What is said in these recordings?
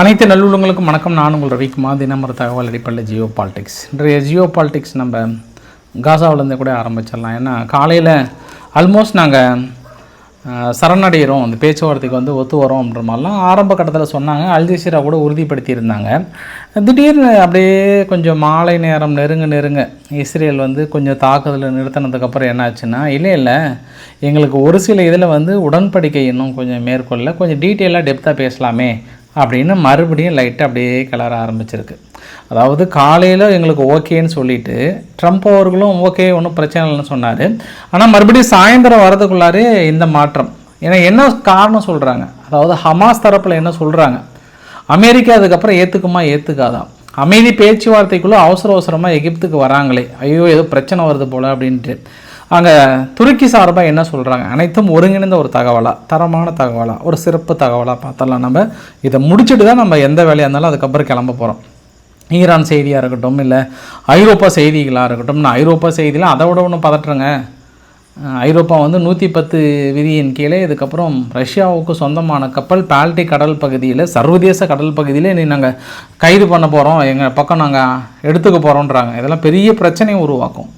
அனைத்து நல்லுள்ளங்களுக்கும் வணக்கம். நான் உங்கள் ரவிக்குமார் தினமர தகவல் அடிப்படையில் ஜியோ பாலிடிக்ஸ். இன்றைய ஜியோ பாலிடிக்ஸ் நம்ம காசாவிலேருந்து கூட ஆரம்பிச்சிடலாம். ஏன்னா காலையில் ஆல்மோஸ்ட் நாங்கள் சரணடைகிறோம் அந்த பேச்சுவார்த்தைக்கு வந்து ஒத்து வரோம் அப்படின்ற மாதிரிலாம் ஆரம்ப கட்டத்தில் சொன்னாங்க. அல்ஜசீரா கூட உறுதிப்படுத்தியிருந்தாங்க. திடீர்னு அப்படியே கொஞ்சம் மாலை நேரம் நெருங்க நெருங்க இஸ்ரேல் வந்து கொஞ்சம் தாக்குதலை நிறுத்தினதுக்கப்புறம் என்னாச்சுன்னா இல்லை இல்லை எங்களுக்கு ஒரு சில இதில் வந்து உடன்படிக்கை இன்னும் கொஞ்சம் மேற்கொள்ள கொஞ்சம் டீட்டெயிலாக டெப்த்தாக பேசலாமே அப்படின்னு மறுபடியும் லைட்டாக அப்படியே கிளற ஆரம்பிச்சிருக்கு. அதாவது காலையில் எங்களுக்கு ஓகேன்னு சொல்லிட்டு ட்ரம்ப் அவர்களும் ஓகே ஒன்றும் பிரச்சனை இல்லைன்னு சொன்னார். ஆனால் மறுபடியும் சாயந்தரம் வரதுக்குள்ளாரே இந்த மாற்றம். ஏன்னா என்ன காரணம் சொல்கிறாங்க அதாவது ஹமாஸ் தரப்பில் என்ன சொல்கிறாங்க அமெரிக்கா அதுக்கப்புறம் ஏற்றுக்குமா ஏற்றுக்காதான் அமைதி பேச்சுவார்த்தைக்குள்ளே அவசர அவசரமாக எகிப்துக்கு வராங்களே. ஐயோ ஏதோ பிரச்சனை வருது போல் அப்படின்ட்டு. அங்கே துருக்கி சார்பாக என்ன சொல்கிறாங்க அனைத்தும் ஒருங்கிணைந்த ஒரு தகவலாக தரமான தகவலாக ஒரு சிறப்பு தகவலாக பார்த்தலாம் நம்ம. இதை முடிச்சுட்டு தான் நம்ம எந்த வேலையாக இருந்தாலும் அதுக்கப்புறம் கிளம்ப போகிறோம் ஈரான் செய்தியாக இருக்கட்டும் இல்லை ஐரோப்பா செய்திகளாக இருக்கட்டும் நான் ஐரோப்பா செய்தியில் அதை விட ஒன்று பதட்டுறேங்க ஐரோப்பா வந்து நூற்றி பத்து விதியின் கீழே இதுக்கப்புறம் ரஷ்யாவுக்கு சொந்தமான கப்பல் பால்டிக் கடல் பகுதியில் சர்வதேச கடல் பகுதியில் இனி நாங்கள் கைது பண்ண போகிறோம் எங்கள் பக்கம் நாங்கள் எடுத்துக்க போகிறோன்றாங்க இதெல்லாம் பெரிய பிரச்சனையை உருவாக்கும்.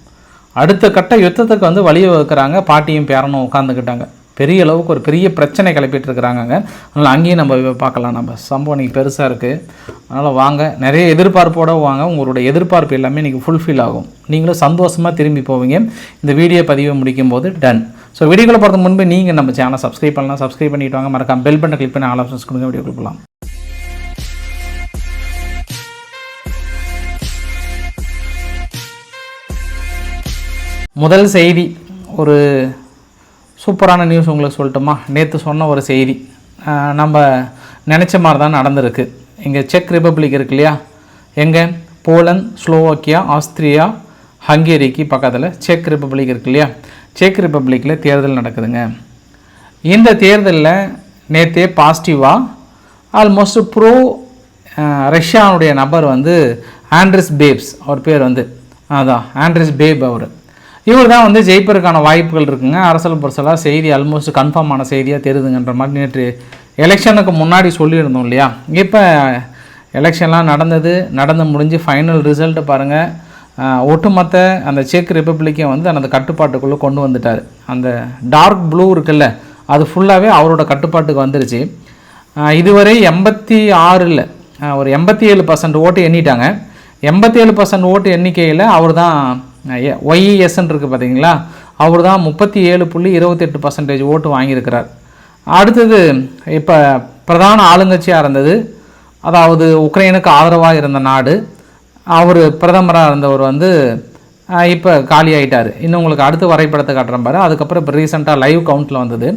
அடுத்த கட்ட யுத்தத்துக்கு வந்து வழி வகுக்கிறாங்க பாட்டியும் பேரனும் உட்காந்துக்கிட்டாங்க பெரிய அளவுக்கு ஒரு பெரிய பிரச்சனை கிளப்பிட்டு இருக்கிறாங்க அதனால் அங்கேயும் நம்ம பார்க்கலாம். நம்ம சம்பவம் இன்றைக்கி பெருசாக இருக்குது அதனால் வாங்க நிறைய எதிர்பார்ப்போட வாங்க. உங்களுடைய எதிர்பார்ப்பு எல்லாமே இன்றைக்கி ஃபுல்ஃபில் ஆகும். நீங்களும் சந்தோஷமாக திரும்பி போவீங்க. இந்த வீடியோ பதிவை முடிக்கும் போது டன் ஸோ வீடியோக்குள்ள போகிறதுக்கு முன்பு நீங்கள் நம்ம சேனல் சப்ஸ்கிரைப் பண்ணலாம். சப்ஸ்கிரைப் பண்ணிவிட்டு வாங்க. மறக்காம பெல் பட்டனை கிளிக் பண்ணி ஆல் ஆப்ஷன்ஸ் கொடுங்க. வீடியோ கொடுக்கலாம். முதல் செய்தி ஒரு சூப்பரான நியூஸ் உங்களுக்கு சொல்லட்டுமா? நேற்று சொன்ன ஒரு செய்தி. நம்ம நினச்ச மாதிரி தான் நடந்திருக்கு. இங்கே செக் ரிப்பப்ளிக் இருக்கு இல்லையா? எங்கே? போலந்து ஸ்லோவாக்கியா ஆஸ்திரியா ஹங்கேரிக்கு பக்கத்தில் செக் ரிப்பப்ளிக் இருக்கு இல்லையா? செக் ரிப்பப்ளிக்கில் தேர்தல் நடக்குதுங்க. இந்த தேர்தலில் நேற்றே பாசிட்டிவாக ஆல்மோஸ்ட் ப்ரோ ரஷ்யாவுடைய நபர் வந்து ஆண்ட்ரிஸ் பேப்ஸ் அவர் பேர் வந்து அதான் ஆண்ட்ரிஸ் பேப் அவர். இவர் தான் வந்து ஜெயிப்பதற்கான வாய்ப்புகள் இருக்குங்க. அரசியல் புரசலாக செய்தி ஆல்மோஸ்ட் கன்ஃபார்ம் ஆன செய்தியாக தெரியுதுங்கன்ற மாதிரி நேற்று எலெக்ஷனுக்கு முன்னாடி சொல்லியிருந்தோம் இல்லையா? இப்போ எலெக்ஷன்லாம் நடந்தது நடந்து முடிஞ்சு ஃபைனல் ரிசல்ட்டு பாருங்கள் ஒட்டுமொத்த அந்த செக் ரிப்பப்ளிக்கை வந்து அந்த கட்டுப்பாட்டுக்குள்ளே கொண்டு வந்துட்டார். அந்த டார்க் ப்ளூ இருக்குல்ல அது ஃபுல்லாகவே அவரோட கட்டுப்பாட்டுக்கு வந்துருச்சு. இதுவரை எண்பத்தி ஆறில் ஒரு எண்பத்தி ஏழு பர்சன்ட் ஓட்டு எண்ணிட்டாங்க. எண்பத்தி ஏழு பர்சன்ட் ஓட்டு எண்ணிக்கையில் அவர் தான் ஒய்இஎஸ்ன்னு இருக்குது பார்த்தீங்களா அவர் தான் முப்பத்தி ஏழு புள்ளி இருபத்தெட்டு பர்சன்டேஜ் ஓட்டு வாங்கியிருக்கிறார். அடுத்தது இப்போ பிரதான ஆளுங்கட்சியாக இருந்தது. அதாவது உக்ரைனுக்கு ஆதரவாக இருந்த நாடு. அவர் பிரதமராக இருந்தவர் வந்து இப்போ காலி இன்னும் உங்களுக்கு அடுத்து வரைபடத்தை காட்டுறேன் பாரு. அதுக்கப்புறம் இப்போ ரீசெண்டாக லைவ் கவுண்ட்டில் வந்தது.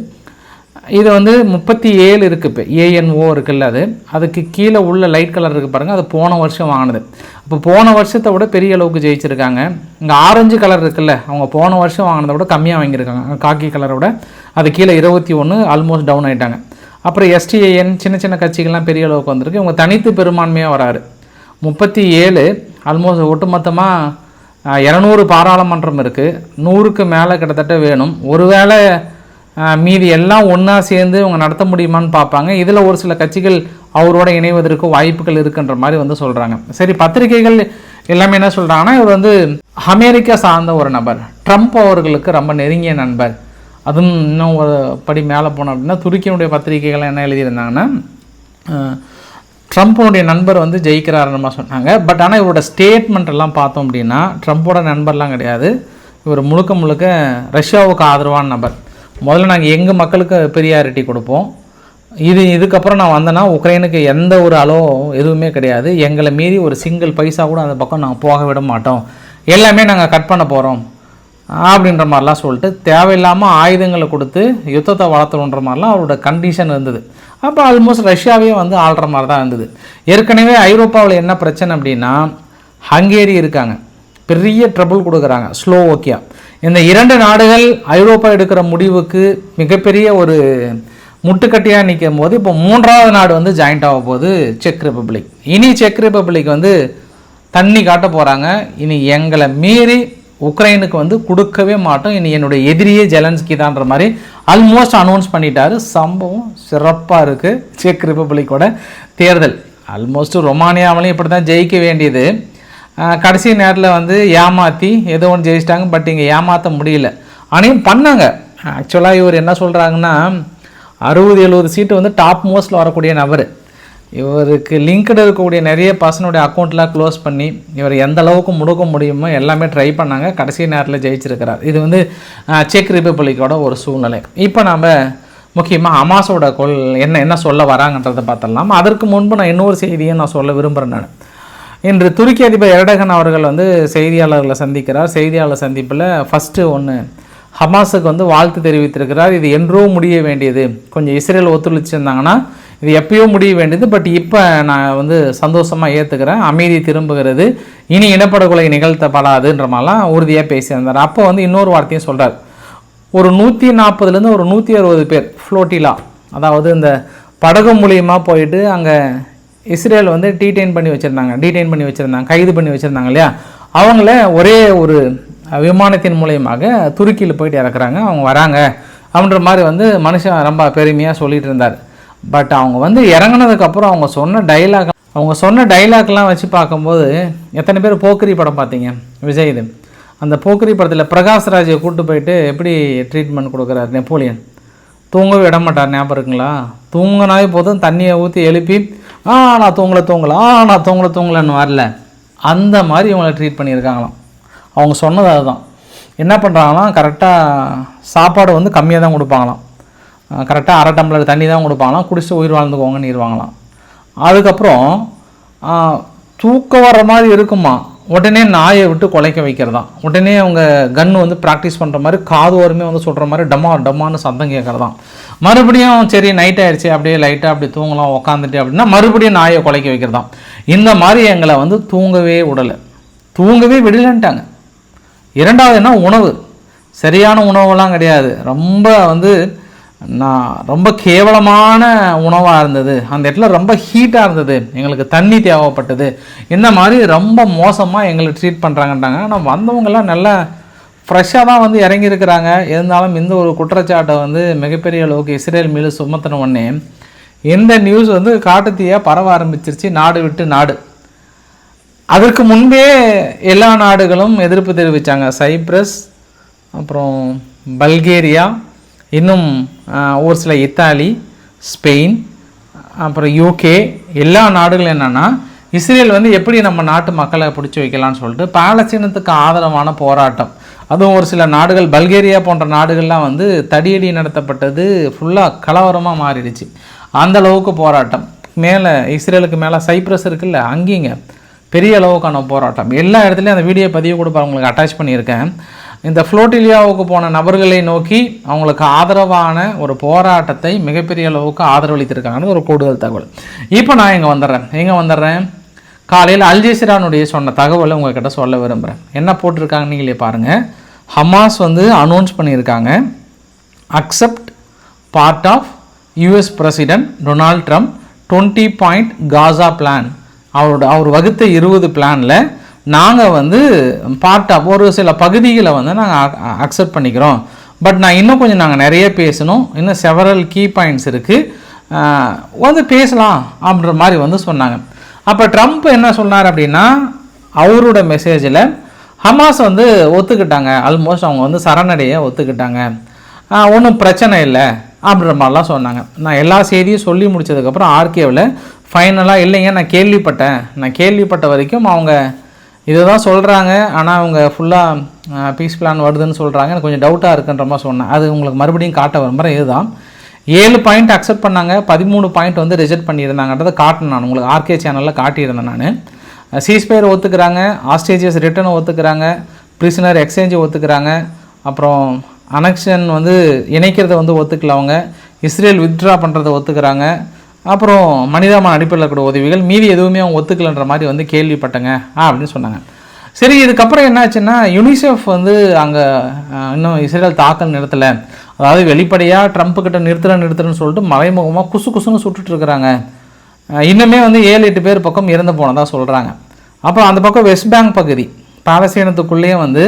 இது வந்து முப்பத்தி ஏழு இருக்குது இப்போ. ஏஎன்ஓ இருக்குல்ல அது. அதுக்கு கீழே உள்ள லைட் கலர் இருக்குது பாருங்கள் அது போன வருஷம் வாங்கினது. இப்போ போன வருஷத்தை விட பெரிய அளவுக்கு ஜெயிச்சிருக்காங்க. இங்கே ஆரஞ்சு கலர் இருக்குல்ல. அவங்க போன வருஷம் வாங்கினதை விட கம்மியாக வாங்கியிருக்காங்க. காக்கி கலரை விட அது கீழே இருபத்தி ஒன்று ஆல்மோஸ்ட் டவுன் ஆகிட்டாங்க அப்புறம் எஸ்டிஏஎன் சின்ன சின்ன கட்சிகள்லாம் பெரிய அளவுக்கு வந்திருக்கு. இவங்க தனித்து பெரும்பான்மையாக வராரு. முப்பத்தி ஏழு ஆல்மோஸ்ட் ஒட்டுமொத்தமாக இரநூறு பாராளுமன்றம் இருக்குது நூறுக்கு மேலே கிட்டத்தட்ட வேணும். ஒருவேளை மீதி எல்லாம் ஒன்றா சேர்ந்து இவங்க நடத்த முடியுமான்னு பார்ப்பாங்க. இதில் ஒரு சில கட்சிகள் அவரோட இணைவதற்கு வாய்ப்புகள் இருக்குன்ற மாதிரி வந்து சொல்கிறாங்க சரி பத்திரிகைகள் எல்லாமே என்ன சொல்கிறாங்கன்னா இவர் வந்து அமெரிக்கா சார்ந்த ஒரு நபர். ட்ரம்ப் அவர்களுக்கு ரொம்ப நெருங்கிய நண்பர். அதுவும் இன்னும் ஒரு படி மேலே போனோம் அப்படின்னா துருக்கியினுடைய பத்திரிகைகள் என்ன எழுதியிருந்தாங்கன்னா ட்ரம்ப்போடைய நண்பர் வந்து ஜெயிக்கிறாருன்னு சொன்னாங்க. பட் ஆனால் இவரோட ஸ்டேட்மெண்ட் எல்லாம் பார்த்தோம் அப்படின்னா ட்ரம்ப்போட நண்பர்லாம் கிடையாது. இவர் முழுக்க முழுக்க ரஷ்யாவுக்கு ஆதரவான நபர். முதல்ல நாங்கள் எங்கள் மக்களுக்கு பெரியாரிட்டி கொடுப்போம். இது இதுக்கப்புறம் நான் வந்தேன்னா உக்ரைனுக்கு எந்த ஒரு அளவும் எதுவுமே கிடையாது. எங்களை மீறி ஒரு சிங்கிள் பைசா கூட அந்த பக்கம் நாங்கள் போக விட மாட்டோம். எல்லாமே நாங்கள் கட் பண்ண போகிறோம் அப்படின்ற மாதிரிலாம் சொல்லிட்டு தேவையில்லாமல் ஆயுதங்களை கொடுத்து யுத்தத்தை வளர்த்தணுன்ற மாதிரிலாம் அவரோட கண்டிஷன் இருந்தது. அப்போ ஆல்மோஸ்ட் ரஷ்யாவே வந்து ஆள்ற மாதிரி தான் இருந்தது. ஏற்கனவே ஐரோப்பாவில் என்ன பிரச்சனை அப்படின்னா ஹங்கேரி இருக்காங்க. பெரிய ட்ரபுள் கொடுக்குறாங்க. ஸ்லோவோக்கியா. இந்த இரண்டு நாடுகள் ஐரோப்பா எடுக்கிற முடிவுக்கு மிகப்பெரிய ஒரு முட்டுக்கட்டியாக நிற்கும் போது இப்போ மூன்றாவது நாடு வந்து ஜாயிண்ட் ஆக போகுது செக் ரிப்பப்ளிக் இனி செக் ரிப்பப்ளிக் வந்து தண்ணி காட்ட போகிறாங்க இனி எங்களை மீறி உக்ரைனுக்கு வந்து கொடுக்கவே மாட்டோம். இனி என்னுடைய எதிரியே ஜெலன்ஸ்கி தான்ற மாதிரி ஆல்மோஸ்ட் அனௌன்ஸ் பண்ணிட்டாரு. சம்பவம் சிறப்பாக இருக்குது செக் ரிப்பப்ளிக்கோட தேர்தல். ஆல்மோஸ்ட் ரொமானியாவிலையும் இப்படி தான் ஜெயிக்க வேண்டியது. கடைசி நேரத்தில் வந்து ஏமாற்றி ஏதோ ஒன்று ஜெயிச்சிட்டாங்க பட் இங்கே ஏமாற்ற முடியல. ஆனையும் பண்ணாங்க. ஆக்சுவலாக இவர் என்ன சொல்கிறாங்கன்னா அறுபது எழுபது சீட்டு வந்து டாப் மோஸ்ட்டில் வரக்கூடிய நபர். இவருக்கு லிங்க்டு இருக்கக்கூடிய நிறைய பர்சனுடைய அக்கௌண்ட்லாம் க்ளோஸ் பண்ணி இவர் எந்த அளவுக்கு முடுக்க முடியுமோ எல்லாமே ட்ரை பண்ணாங்க. கடைசி நேரத்தில் ஜெயிச்சிருக்கிறார். இது வந்து செக் ரிப்பப்ளிக்கோட ஒரு சூழ்நிலை. இப்போ நாம் முக்கியமாக அமாஸோட கொள் என்ன என்ன சொல்ல வராங்கன்றதை பார்த்துடலாம். அதற்கு முன்பு நான் இன்னொரு செய்தியை நான் சொல்ல விரும்புகிறேன் நான். இன்று துருக்கி அதிபர் எரடகன் அவர்கள் வந்து செய்தியாளர்களை சந்திக்கிறார். செய்தியாளர் சந்திப்பில் ஃபஸ்ட்டு ஒன்று ஹமாஸுக்கு வந்து வாழ்த்து தெரிவித்திருக்கிறார். இது என்றோ முடிய வேண்டியது. கொஞ்சம் இஸ்ரேல் ஒத்துழைச்சிருந்தாங்கன்னா இது எப்பயோ முடிய வேண்டியது. பட் இப்போ நான் வந்து சந்தோஷமாக ஏற்றுக்கிறேன் அமைதி திரும்புகிறது. இனி இனப்படுகொலை நிகழ்த்தப்படாதுன்ற மாதிரிலாம் உறுதியாக பேசியிருந்தார். அப்போ வந்து இன்னொரு வார்த்தையும் சொல்கிறார் ஒரு நூற்றி நாற்பதுலேருந்து ஒரு நூற்றி அறுபது பேர் ஃப்ளோட்டிலா அதாவது இந்த படகு மூலியமாக போயிட்டு அங்கே இஸ்ரேல் வந்து டீடைன் பண்ணி வச்சுருந்தாங்க டீடைன் பண்ணி வச்சுருந்தாங்க கைது பண்ணி வச்சுருந்தாங்க இல்லையா? அவங்கள ஒரே ஒரு விமானத்தின் மூலயமாக துருக்கியில் போயிட்டு இறக்குறாங்க. அவங்க வராங்க அப்படின்ற மாதிரி வந்து மனுஷன் ரொம்ப பெருமையாக சொல்லிட்டு இருந்தார். பட் அவங்க வந்து இறங்குனதுக்கப்புறம் அவங்க சொன்ன டைலாக் அவங்க சொன்ன டைலாக்லாம் வச்சு பார்க்கும்போது எத்தனை பேர் போக்கிரி படம் பார்த்தீங்க? விஜய் இது. அந்த போக்கிரி படத்தில் பிரகாஷ்ராஜை கூப்பிட்டு போயிட்டு எப்படி ட்ரீட்மெண்ட் கொடுக்குறாரு நெப்போலியன்? தூங்கவே விட மாட்டார் ஞாபகம் இருக்குங்களா? தூங்கினாவே போதும் தண்ணியை ஊற்றி எழுப்பி ஆ நான் தூங்கலை தூங்கலை. ஆ நான் தூங்கலை தூங்கலைன்னு வரல. அந்த மாதிரி இவங்களை ட்ரீட் பண்ணியிருக்காங்களாம். அவங்க சொன்னது அதுதான். என்ன பண்ணுறாங்களாம் கரெக்டாக சாப்பாடு வந்து கம்மியாக தான் கொடுப்பாங்களாம். கரெக்டாக அரை டம்ளர் தண்ணி தான் கொடுப்பாங்களாம். குடிச்சு உயிர் வாழ்ந்துக்கோங்கன்னு இருவாங்களாம். அதுக்கப்புறம் தூக்கம் வர்ற மாதிரி இருக்குமா? உடனே நாயை விட்டு குலைக்க வைக்கிறதாம் உடனே அவங்க கன்று வந்து ப்ராக்டிஸ் பண்ணுற மாதிரி காது ஓரமே வந்து சொல்கிற மாதிரி டமா டமான்னு சத்தம் கேட்குறதான் மறுபடியும் சரி நைட் ஆயிடுச்சு அப்படியே லைட்டாக அப்படி தூங்கலாம் உக்காந்துட்டு அப்படின்னா மறுபடியும் நாயை குலைக்க வைக்கிறதான் இந்த மாதிரி எங்களை வந்து தூங்கவே விடலை. தூங்கவே விடலன்ட்டாங்க. இரண்டாவது என்ன? உணவு. சரியான உணவெல்லாம் கிடையாது. ரொம்ப வந்து நான் ரொம்ப கேவலமான உணவாக இருந்தது. அந்த இடத்துல ரொம்ப ஹீட்டாக இருந்தது. எங்களுக்கு தண்ணி தேவைப்பட்டது. இந்த மாதிரி ரொம்ப மோசமாக எங்களை ட்ரீட் பண்ணுறாங்கன்றாங்க ஆனால் வந்தவங்கெல்லாம் நல்லா ஃப்ரெஷ்ஷாக தான் வந்து இறங்கியிருக்கிறாங்க. இருந்தாலும் இந்த ஒரு குற்றச்சாட்டை வந்து மிகப்பெரிய அளவுக்கு இஸ்ரேல் மீது சுமத்தின உடனே இந்த நியூஸ் வந்து காட்டுத்தீயாக பரவ ஆரம்பிச்சிருச்சு. நாடு விட்டு நாடு. அதற்கு முன்பே எல்லா நாடுகளும் எதிர்ப்பு தெரிவித்தாங்க சைப்ரஸ் அப்புறம் பல்கேரியா இன்னும் ஒரு சில இத்தாலி ஸ்பெயின் அப்புறம் யூகே எல்லா நாடுகளும் என்னென்னா இஸ்ரேல் வந்து எப்படி நம்ம நாட்டு மக்களை பிடிச்சி வைக்கலாம்னு சொல்லிட்டு பாலஸ்தீனத்துக்கு ஆதரவான போராட்டம். அதுவும் ஒரு சில நாடுகள் பல்கேரியா போன்ற நாடுகள்லாம் வந்து தடியடி நடத்தப்பட்டது ஃபுல்லாக கலவரமாக மாறிடுச்சு. அந்த அளவுக்கு போராட்டம். மேலே இஸ்ரேலுக்கு மேலே சைப்ரஸ் இருக்குல்ல அங்கேங்க. பெரிய அளவுக்கான போராட்டம். எல்லா இடத்துலையும் அந்த வீடியோ பதிவு கூட உங்களுக்கு அட்டாச் பண்ணியிருக்கேன். இந்த ஃப்ளோட்டிலியாவுக்கு போன நபர்களை நோக்கி அவங்களுக்கு ஆதரவான ஒரு போராட்டத்தை மிகப்பெரிய அளவுக்கு ஆதரவளித்திருக்காங்கன்னு ஒரு கூடுதல் தகவல். இப்போ நான் இங்கே வந்துடுறேன். எங்கே வந்துடுறேன்? காலையில் அல்ஜெசிரானுடைய சொன்ன தகவலை உங்ககிட்ட சொல்ல விரும்புகிறேன் என்ன போட்டிருக்காங்க நீங்களே பாருங்கள் ஹமாஸ் வந்து அனௌன்ஸ் பண்ணியிருக்காங்க. Accept part of US president Donald Trump twenty point Gaza plan அவரோட அவர் வகுத்த இருபது பிளானில் நாங்கள் வந்து பார்ட் ஆஃப் ஒரு சில பகுதிகளை வந்து நாங்கள் அக்செப்ட் பண்ணிக்கிறோம். பட் நான் இன்னும் கொஞ்சம் நாங்கள் நிறைய பேசணும். இன்னும் செவரல் கீ பாயிண்ட்ஸ் இருக்குது வந்து பேசலாம் அப்படின்ற மாதிரி வந்து சொன்னாங்க. அப்போ ட்ரம்ப் என்ன சொன்னார் அப்படின்னா அவரோட மெசேஜில் ஹமாஸ் வந்து ஒத்துக்கிட்டாங்க. ஆல்மோஸ்ட் அவங்க வந்து சரணடைய ஒத்துக்கிட்டாங்க. ஒன்றும் பிரச்சனை இல்லை அப்படின்ற மாதிரிலாம் சொன்னாங்க. நான் எல்லா செய்தியும் சொல்லி முடிச்சதுக்கப்புறம் ஆர்கேவில் ஃபைனலாக இல்லைங்க நான் கேள்விப்பட்டேன். நான் கேள்விப்பட்ட வரைக்கும் அவங்க இதை தான் சொல்கிறாங்க ஆனால் அவங்க ஃபுல்லாக பீஸ் பிளான் வருதுன்னு சொல்கிறாங்க எனக்கு கொஞ்சம் டவுட்டாக இருக்குன்ற மாதிரி சொன்னேன். அது உங்களுக்கு மறுபடியும் காட்ட விரும்புகிறேன் இதுதான். ஏழு பாயிண்ட் அக்செப்ட் பண்ணாங்க. பதிமூணு பாயிண்ட் வந்து ரிஜெக்ட் பண்ணியிருந்தாங்கன்றதை காட்டினேன் நான். உங்களுக்கு ஆர்கே சேனலில் காட்டியிருந்தேன் நான். சீஸ்பயர் ஒத்துக்கிறாங்க. ஆஸ்டேஜியஸ் ரிட்டர்னை ஒத்துக்கிறாங்க. பிரிசனர் எக்ஸ்சேஞ்சு ஒத்துக்கிறாங்க. அப்புறம் அனெக்ஷன் வந்து இணைக்கிறத வந்து ஒத்துக்கல அவங்க. இஸ்ரேல் வித்ட்ரா பண்ணுறதை ஒத்துக்கிறாங்க. அப்புறம் மனிதாமான அடிப்படையில் கூட உதவிகள் மீதி எதுவுமே அவங்க ஒத்துக்கலைன்ற மாதிரி வந்து கேள்விப்பட்டங்க. ஆ அப்படின்னு சொன்னாங்க. சரி இதுக்கப்புறம் என்னாச்சுன்னா யுனிசெஃப் வந்து அங்கே இன்னும் இஸ்ரேல் தாக்கல் நிறுத்தலை அதாவது வெளிப்படையாக ட்ரம்ப் கிட்ட நிறுத்துறேன் நிறுத்தலன்னு சொல்லிட்டு மறைமுகமாக குசு குசுன்னு சுட்டுட்டு இருக்கிறாங்க. இன்னுமே வந்து ஏழு எட்டு பேர் பக்கம் இறந்து போனதாக சொல்கிறாங்க அப்புறம் அந்த பக்கம் வெஸ்ட் பேங்க் பகுதி பாலஸ்தீனத்துக்குள்ளேயே வந்து